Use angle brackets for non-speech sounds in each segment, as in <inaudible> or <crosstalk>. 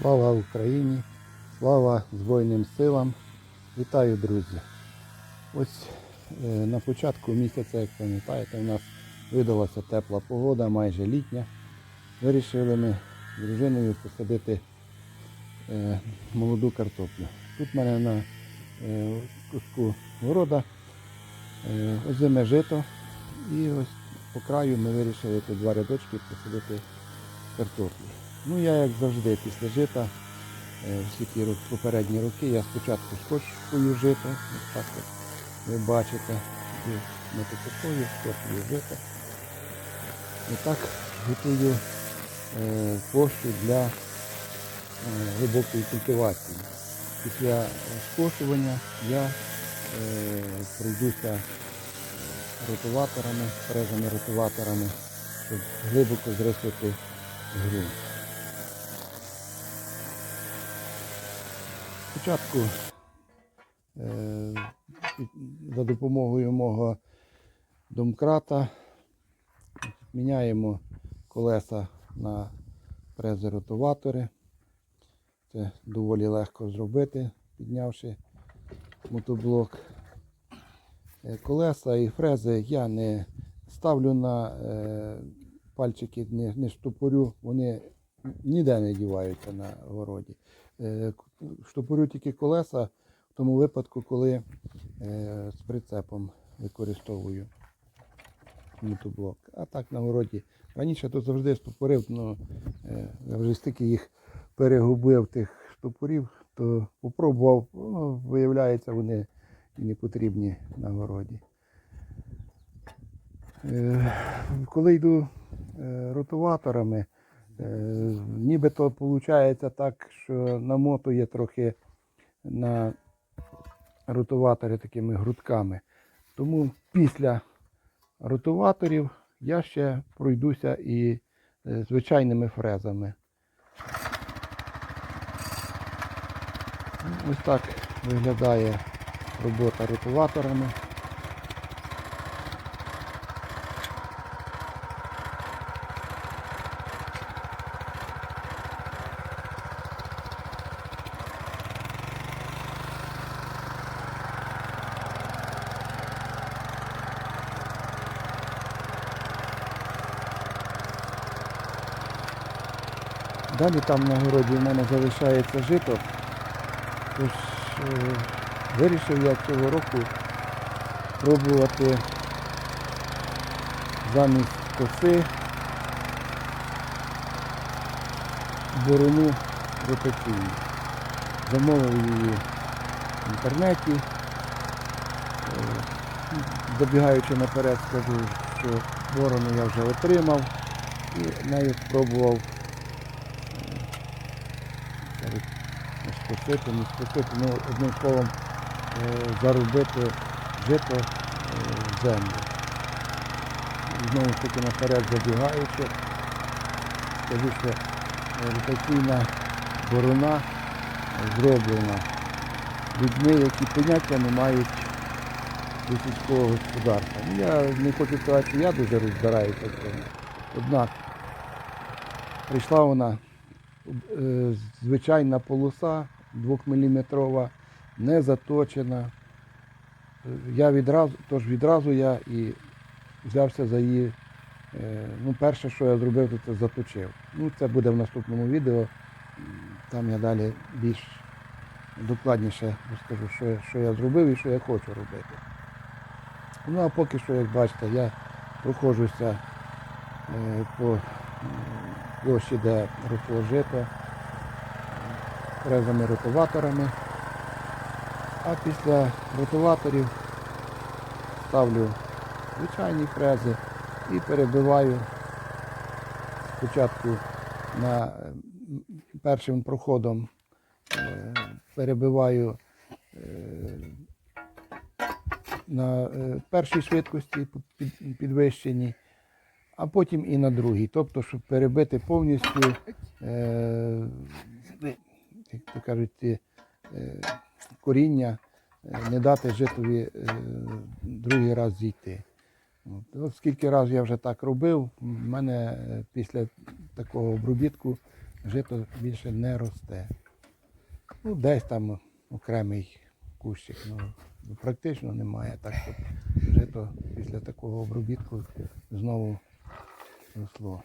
Слава Україні! Слава Збройним силам! Вітаю, друзі! Ось е, на початку місяця, як пам'ятаєте, у нас видалася тепла погода, майже літня. Вирішили ми з дружиною посадити е, молоду картоплю. Тут в мене на е, куску города озиме жито. І ось по краю ми вирішили тут два рядочки посадити картоплю. Ну я як завжди після жита, е, всі ті попередні роки, я спочатку скошую жито, ось так от ви бачите, тоді мотокосою, скошую жито. І так готую е, площу для е, глибокої культивації. Після е, скошування я е, пройдуся ротуваторами, фрезами ротуваторами, щоб глибоко зрисити ґрунт. Спочатку е, за допомогою мого домкрата міняємо колеса на фрези-ротуватори. Це доволі легко зробити, піднявши мотоблок. Е, Колеса і фрези я не ставлю на е, пальчики, не, штопорю, вони ніде не діваються на городі. Е, штопорю тільки колеса в тому випадку, коли е, з прицепом використовую мотоблок. А так на городі. Раніше то завжди штопорив, але я вже стільки їх перегубив тих штопорів, то попробував, ну, виявляється, вони і не потрібні на городі. Е, Коли йду ротуваторами, нібито виходить так, що намотує трохи на ротуватори такими грудками. Тому після ротуваторів я ще пройдуся і е, звичайними фрезами. Ось так виглядає робота ротуваторами. Далі там на городі в мене залишається жито. Тож е, вирішив я цього року пробувати замість коси борону ротаційну. Замовив її в інтернеті. Е, Забігаючи наперед, скажу, що борону я вже отримав і нею спробував не скосити, не скосити, ну, одним словом, е, заробити жито е, в землю. Знову ж таки наперед забігаючи, скажу, що е, ротаційна борона зроблена людьми, які поняття не мають до сільського господарства. Ну, я не хочу сказати, що я дуже розбираюся в цьому. Однак прийшла вона е, звичайна полоса 2-мм, не заточена. Е, Я відразу, тож відразу я і взявся за її. е, Ну, перше, що я зробив, то це заточив. Ну, це буде в наступному відео. Там я далі більш докладніше розкажу, що, що я зробив і що я хочу робити. Ну а поки що, як бачите, я проходжуся е, по м, площі, де росло жито, фрезами ротуваторами. А після ротуваторів ставлю звичайні фрези і перебиваю спочатку на першим проходом е, перебиваю е, на е, першій швидкості під- підвищеній, а потім і на другій. Тобто, щоб перебити повністю, е, як то кажуть, е, коріння, е, не дати житові е, другий раз зійти. От. Скільки разів я вже так робив, в мене е, після такого обробітку жито більше не росте. Ну, десь там окремий кущик, ну практично немає. Так щоб жито після такого обробітку знову росло.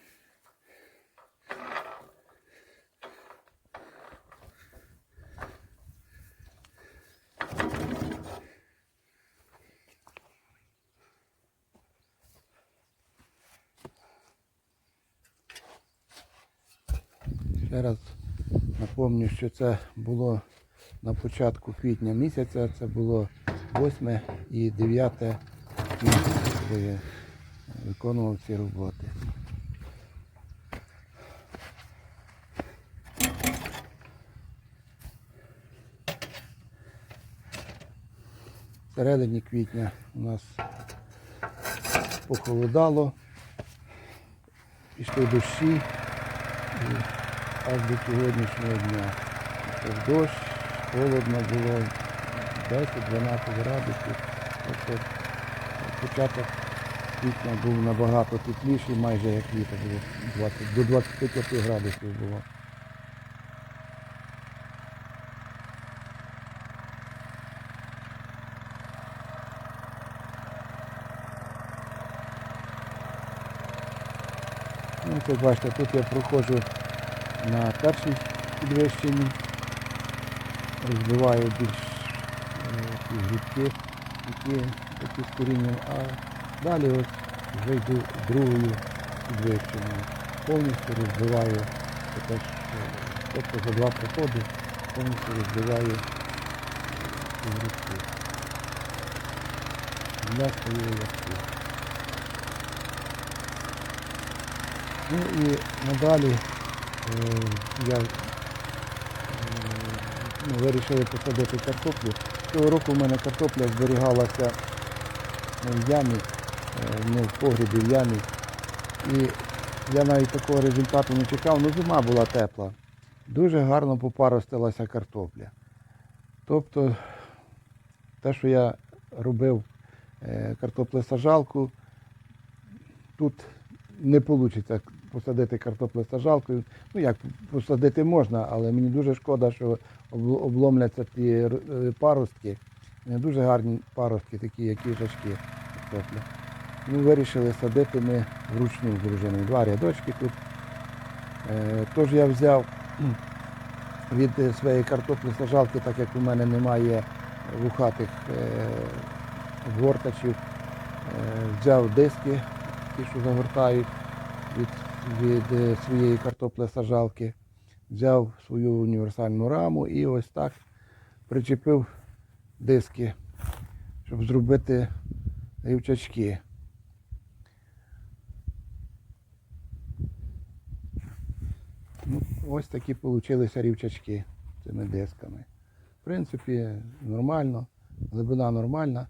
Ще раз напомню, що це було на початку квітня місяця, це було 8 і 9 квітня, коли я виконував ці роботи. В середині квітня у нас похолодало, пішли дощі і аж до сьогоднішнього дня. Тобто дощ, холодно було 10-12 градусів. Тобто початок квітня був набагато тепліший, майже як літо було 20, до 25 градусів було. Ну, як бачите, тут я проходжу на першій підвищенні, розбиваю більш е, ті які такі з корінням, а далі ось вже йду другою підвищеною. Повністю розбиваю також, е, тобто за два проходи повністю розбиваю ці. Для своєї яски. Ну і надалі е, я е, ну, вирішили посадити картоплю. Цього року в мене картопля зберігалася ну, в ямі, е, ну, в погрібі в ямі. І я навіть такого результату не чекав, ну зима була тепла. Дуже гарно попаростилася картопля. Тобто те, що я робив е, картоплесаджалку, тут не вийде посадити картоплесаджалкою. Ну як посадити можна, але мені дуже шкода, що обломляться ті е, паростки. Дуже гарні паростки, такі, як їжачки картопля. Ну, вирішили садити ми вручну з дружиною. Два рядочки тут. Е, Тож я взяв <clears throat> від е, своєї картоплі сажалки, так як у мене немає вухатих е, гортачів, е, взяв диски, ті, що загортають від, від своєї картоплесаджалки, взяв свою універсальну раму і ось так причепив диски, щоб зробити рівчачки. Ну, ось такі получилися рівчачки цими дисками. В принципі, нормально, глибина нормальна.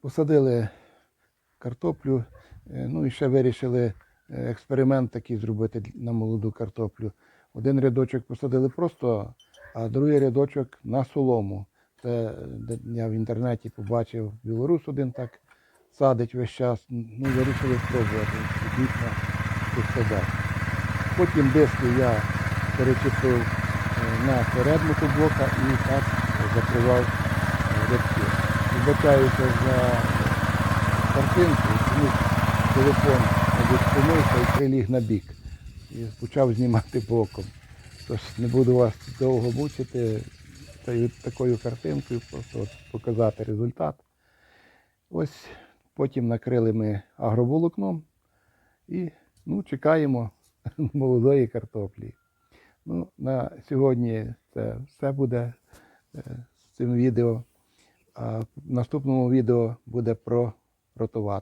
Посадили картоплю, е, ну і ще вирішили е, експеримент такий зробити на молоду картоплю. Один рядочок посадили просто, а другий рядочок на солому. Це я в інтернеті побачив білорус один так садить весь час. Ну, вирішили спробувати дійсно тут садати. Потім диски я перечепив е, на передму блока і так закривав е, рядки. Вибачаюся за картинку, тому телефон мабуть, і приліг на бік. І почав знімати боком. Тож не буду вас довго мучити цією такою картинкою, просто от показати результат. Ось потім накрили ми агроволокном і ну, чекаємо <laughs> молодої картоплі. Ну, на сьогодні це все буде е, з цим відео. А в наступному відео буде про ротувати.